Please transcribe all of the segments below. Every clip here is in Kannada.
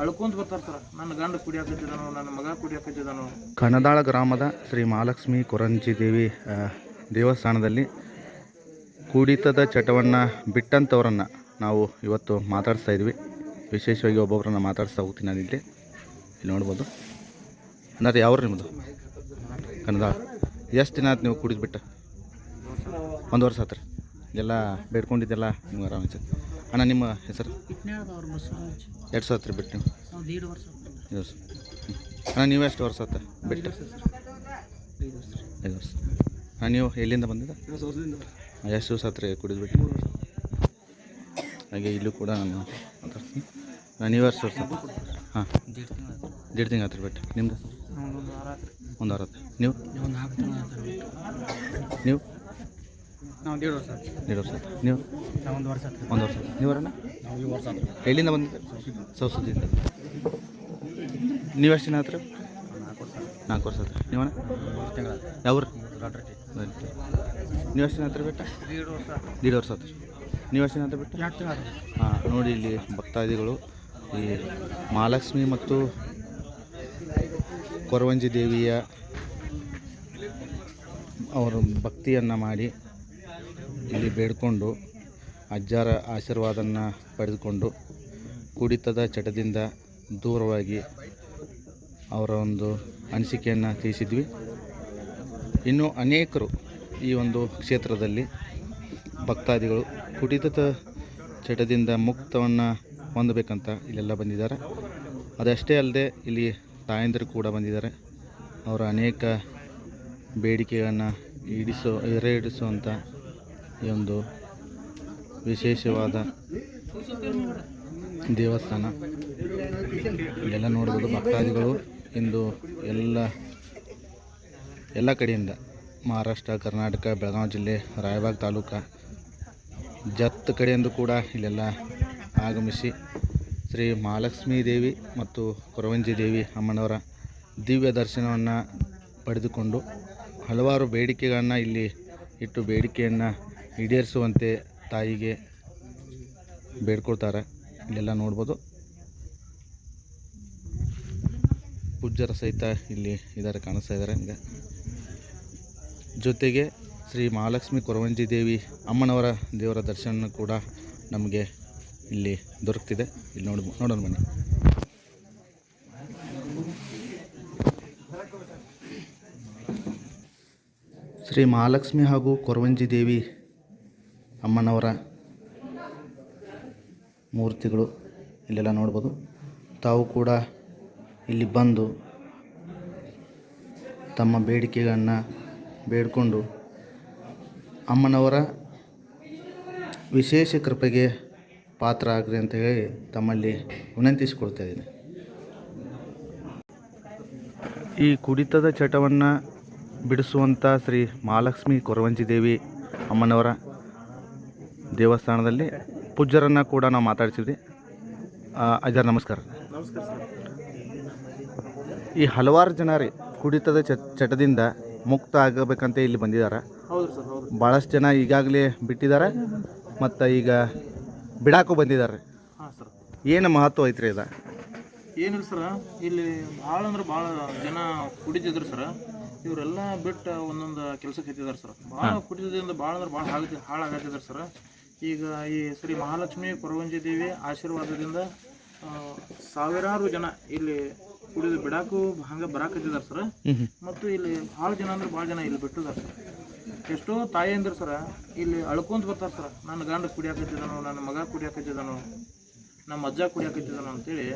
ಅಳ್ಕೊಂತ ಬರ್ತಾರೆ ನನ್ನ ಗಂಡ ಕುಡಿಯಾಕತ್ತಿದ್ದಾನೋ ನನ್ನ ಮಗ ಕುಡಿಯಾಕತ್ತಿದ್ದಾನೋ ಕನದಾಳ ಗ್ರಾಮದ ಶ್ರೀ ಮಹಾಲಕ್ಷ್ಮಿ ಕೊರಂಜಿ ದೇವಿ ದೇವಸ್ಥಾನದಲ್ಲಿ ಕುಡಿತದ ಚಟವನ್ನು ಬಿಟ್ಟಂಥವ್ರನ್ನು ನಾವು ಇವತ್ತು ಮಾತಾಡಿಸ್ತಾ ಇದ್ವಿ. ವಿಶೇಷವಾಗಿ ಒಬ್ಬೊಬ್ಬರನ್ನ ಮಾತಾಡಿಸ್ತಾ ಹೋಗ್ತೀನಿ ನಾನು ಇಲ್ಲಿ. ಇಲ್ಲಿ ನೋಡ್ಬೋದು. ಅಂದರೆ ಯಾವ್ರು ನಿಮ್ಮದು ಕನ್ನಡ ಎಷ್ಟು ದಿನ ಆಯ್ತು ನೀವು ಕುಡಿದು ಬಿಟ್ಟು ಒಂದು ವರ್ಷ ಆತ್ರಿ. ಎಲ್ಲ ಬೇಡ್ಕೊಂಡಿದ್ದೆಲ್ಲ ನಿಮ್ಗೆ ಆರಾಮ ಅನ್ಸುತ್ತೆ. ಅಣ್ಣ ನಿಮ್ಮ ಹೆಸರು? ಎರಡು ಸಾವಿರ ಬಿಟ್ಟು ನೀವು ವರ್ಷ ಅಣ್ಣ ನೀವು ಎಷ್ಟು ವರ್ಷ ಆತ ಬಿಟ್ಟು ಐದು ವರ್ಷ ಹಾಂ ನೀವು ಎಲ್ಲಿಂದ ಬಂದಿದ್ದ? ಎಷ್ಟು ದಿವಸ ಹತ್ರ ಕುಡಿದು ಬಿಟ್ಟು ಹಾಗೆ ಇಲ್ಲೂ ಕೂಡ ನಾನು ಮಾತಾಡ್ತೀನಿ. ನಾನು ನೀವು ಎಷ್ಟು ವರ್ಷ? ಹಾಂ. ದೀಡ್ ತಿಂಗಳು ಆತ್ರಿ ಬಿಟ್ಟು ನಿಮ್ದು? ಒಂದು ವಾರ ಆತು ನೀವು? ಒಂದು ನಾಲ್ಕು ತಿಂಗಳು ಆತ್ರಿ ನೀವು? ನಾವು ದೀಡ್ ವರ್ಷ ವರ್ಷ ಆತು ನೀವು? ನಾವು ಒಂದು ವರ್ಷ ಒಂದು ವರ್ಷ. ನಾವು ಈ ವರ್ಷ ಎಲ್ಲಿಂದ ಬಂದಿದ್ದೆ ಸೌಸದಿಂದ ದಿನ ಆತ್ರಿ? ನಾಲ್ಕು ವರ್ಷ ನಾಲ್ಕು ವರ್ಷ ಆತ್ರಿ. ನೀವಣ್ಣ? ತಿಂಗಳ ಯಾವ್ರು? ಎಷ್ಟು ಹತ್ರ ಬಿಟ್ಟ? ದೀಡ್ ವರ್ಷ ದೀಡ್ ವರ್ಷ ಆತ್ರಿ. ನೀವು ಎಷ್ಟು ದಿನ ಆತ್ರಿ ಬಿಟ್ಟು? ಎರಡು ತಿಂಗಳು ಹಾಂ ನೋಡಿ ಇಲ್ಲಿ ಭಕ್ತಾದಿಗಳು ಈ ಮಹಾಲಕ್ಷ್ಮಿ ಮತ್ತು ಕೊರವಂಜಿ ದೇವಿಯ ಅವರು ಭಕ್ತಿಯನ್ನು ಮಾಡಿ ಇಲ್ಲಿ ಬೇಡಿಕೊಂಡು ಅಜ್ಜಾರ ಆಶೀರ್ವಾದನ್ನು ಪಡೆದುಕೊಂಡು ಕುಡಿತದ ಚಟದಿಂದ ದೂರವಾಗಿ ಅವರ ಒಂದು ಅನಿಸಿಕೆಯನ್ನು ತಿಳಿಸಿದ್ವಿ. ಇನ್ನು ಅನೇಕರು ಈ ಒಂದು ಕ್ಷೇತ್ರದಲ್ಲಿ ಭಕ್ತಾದಿಗಳು ಕುಡಿತದ ಚಟದಿಂದ ಮುಕ್ತವನ್ನು ಹೊಂದಬೇಕಂತ ಇಲ್ಲೆಲ್ಲ ಬಂದಿದ್ದಾರೆ. ಅದಷ್ಟೇ ಅಲ್ಲದೆ ಇಲ್ಲಿ ತಾಯಂದಿರು ಕೂಡ ಬಂದಿದ್ದಾರೆ. ಅವರ ಅನೇಕ ಬೇಡಿಕೆಗಳನ್ನು ಈಡಿಸೋ ಈಡೇರಿಸುವಂಥ ಈ ಒಂದು ವಿಶೇಷವಾದ ದೇವಸ್ಥಾನ. ಇಲ್ಲೆಲ್ಲ ನೋಡ್ಬೋದು ಭಕ್ತಾದಿಗಳು ಇಂದು ಎಲ್ಲ ಎಲ್ಲ ಕಡೆಯಿಂದ ಮಹಾರಾಷ್ಟ್ರ, ಕರ್ನಾಟಕ, ಬೆಳಗಾವಿ ಜಿಲ್ಲೆ, ರಾಯಬಾಗ್ ತಾಲೂಕು, ಜತ್ ಕಡೆಯಿಂದ ಕೂಡ ಇಲ್ಲೆಲ್ಲ ಆಗಮಿಸಿ ಶ್ರೀ ಮಹಾಲಕ್ಷ್ಮೀ ದೇವಿ ಮತ್ತು ಕೊರವಂಜಿ ದೇವಿ ಅಮ್ಮನವರ ದಿವ್ಯ ದರ್ಶನವನ್ನು ಪಡೆದುಕೊಂಡು ಹಲವಾರು ಬೇಡಿಕೆಗಳನ್ನು ಇಲ್ಲಿ ಇಟ್ಟು ಬೇಡಿಕೆಯನ್ನು ಈಡೇರಿಸುವಂತೆ ತಾಯಿಗೆ ಬೇಡ್ಕೊಳ್ತಾರೆ. ಇಲ್ಲೆಲ್ಲ ನೋಡ್ಬೋದು. ಪೂಜ್ಯರ ಸಹಿತ ಇಲ್ಲಿ ಇದ್ದಾರೆ, ಕಾಣಿಸ್ತಾ ಇದ್ದಾರೆ ಈಗ ಜೊತೆಗೆ ಶ್ರೀ ಮಹಾಲಕ್ಷ್ಮಿ ಕೊರವಂಜಿ ದೇವಿ ಅಮ್ಮನವರ ದೇವರ ದರ್ಶನ ಕೂಡ ನಮಗೆ ಇಲ್ಲಿ ದೊರಕ್ತಿದೆ. ಇಲ್ಲಿ ನೋಡಿ, ನೋಡೋಣ ಬನ್ನಿ. ಶ್ರೀ ಮಹಾಲಕ್ಷ್ಮಿ ಹಾಗೂ ಕೊರವಂಜಿ ದೇವಿ ಅಮ್ಮನವರ ಮೂರ್ತಿಗಳು ಇಲ್ಲೆಲ್ಲ ನೋಡ್ಬೋದು. ತಾವು ಕೂಡ ಇಲ್ಲಿ ಬಂದು ತಮ್ಮ ಬೇಡಿಕೆಗಳನ್ನು ಬೇಡಿಕೊಂಡು ಅಮ್ಮನವರ ವಿಶೇಷ ಕೃಪೆಗೆ ಪಾತ್ರ ಆಗ್ರಿ ಅಂತ ಹೇಳಿ ತಮ್ಮಲ್ಲಿ ವಿನಂತಿಸಿಕೊಳ್ತಾ ಇದ್ದೀನಿ. ಈ ಕುಡಿತದ ಚಟವನ್ನು ಬಿಡಿಸುವಂಥ ಶ್ರೀ ಮಹಾಲಕ್ಷ್ಮಿ ಕೊರವಂಜಿ ದೇವಿ ಅಮ್ಮನವರ ದೇವಸ್ಥಾನದಲ್ಲಿ ಪೂಜ್ಯರನ್ನು ಕೂಡ ನಾವು ಮಾತಾಡ್ಸಿದ್ವಿ. ಅಜರ್ ನಮಸ್ಕಾರ. ನಮಸ್ಕಾರ ಸರ್ ಈ ಹಲವಾರು ಜನ ರೀ ಕುಡಿತದ ಚಟದಿಂದ ಮುಕ್ತ ಆಗಬೇಕಂತ ಇಲ್ಲಿ ಬಂದಿದ್ದಾರೆ. ಹೌದು ಸರ್ ಹೌದು ಭಾಳಷ್ಟು ಜನ ಈಗಾಗಲೇ ಬಿಟ್ಟಿದ್ದಾರೆ ಮತ್ತು ಈಗ ಬಿಡಾಕು ಬಂದಿದ್ದಾರೆ. ಹಾಂ ಸರ್. ಏನು ಮಹತ್ವ ಐತ್ರಿ ಇದು ಏನಿಲ್ಲ ಸರ ಇಲ್ಲಿ ಭಾಳ ಅಂದ್ರೆ ಭಾಳ ಜನ ಕುಡಿತಿದ್ರು ಸರ. ಇವರೆಲ್ಲ ಬಿಟ್ಟು ಒಂದೊಂದು ಕೆಲಸಕ್ಕೆ ಹತ್ತಿದ್ದಾರೆ ಸರ್. ಭಾಳ ಕುಡಿತದಿಂದ ಭಾಳ ಅಂದ್ರೆ ಭಾಳ ಹಾಳ ಹಾಳಾಗತ್ತಿದ್ದಾರೆ ಸರ್. ಈಗ ಈ ಶ್ರೀ ಮಹಾಲಕ್ಷ್ಮಿ ಕೊರವಂಜಿ ದೇವಿ ಆಶೀರ್ವಾದದಿಂದ ಸಾವಿರಾರು ಜನ ಇಲ್ಲಿ ಕುಡಿದು ಬಿಡಾಕು ಹಂಗೆ ಬರಾಕತ್ತಿದ್ದಾರೆ ಸರ್. ಮತ್ತು ಇಲ್ಲಿ ಭಾಳ ಜನ ಅಂದ್ರೆ ಭಾಳ ಜನ ಇಲ್ಲಿ ಬಿಟ್ಟಿದ್ದಾರೆ ಸರ್. ಎಷ್ಟೋ ತಾಯಿಯಂದ್ರು ಸರ ಇಲ್ಲಿ ಅಳ್ಕೊಂತ ಬರ್ತಾರೆ ಸರ್. ನನ್ನ ಗಂಡ ಕುಡಿಯಾಕತ್ತಿದ್ದಾನೋ ನನ್ನ ಮಗ ಕುಡಿಯಾಕತ್ತಿದ್ದಾನೋ ನಮ್ಮ ಅಜ್ಜ ಕುಡಿಯಾಕತ್ತಿದ್ದಾನೋ ಅಂತೇಳಿ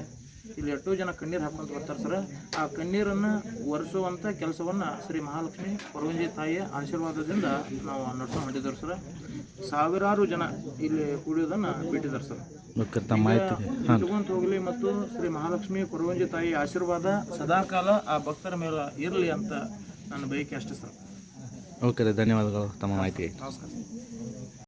ಇಲ್ಲಿ ಎಷ್ಟೋ ಜನ ಕಣ್ಣೀರು ಹಾಕೊಂತ ಬರ್ತಾರೆ ಸರ್. ಆ ಕಣ್ಣೀರನ್ನು ಒರೆಸುವಂಥ ಕೆಲಸವನ್ನು ಶ್ರೀ ಮಹಾಲಕ್ಷ್ಮಿ ಕೊರವಂಜಿ ತಾಯಿಯ ಆಶೀರ್ವಾದದಿಂದ ನಾವು ನಡ್ಕೊಂಡು ಹೊಂದಿದ್ದೇವೆ ಸರ್. ಸಾವಿರಾರು ಜನ ಇಲ್ಲಿ ಕುಡಿಯೋದನ್ನ ಬಿಟ್ಟಿದ್ದಾರೆ ಸರ್. ಇಟ್ಕೊಂತ ಹೋಗ್ಲಿ ಮತ್ತು ಶ್ರೀ ಮಹಾಲಕ್ಷ್ಮಿ ಕೊರವಂಜಿ ತಾಯಿ ಆಶೀರ್ವಾದ ಸದಾಕಾಲ ಆ ಭಕ್ತರ ಮೇಲೆ ಇರಲಿ ಅಂತ ನನ್ನ ಬಯಕೆ ಅಷ್ಟೇ ಸರ್. ಓಕೆ ಧನ್ಯವಾದಗಳು ತಮ್ಮ ಮಾಹಿತಿ ನಮಸ್ಕಾರ.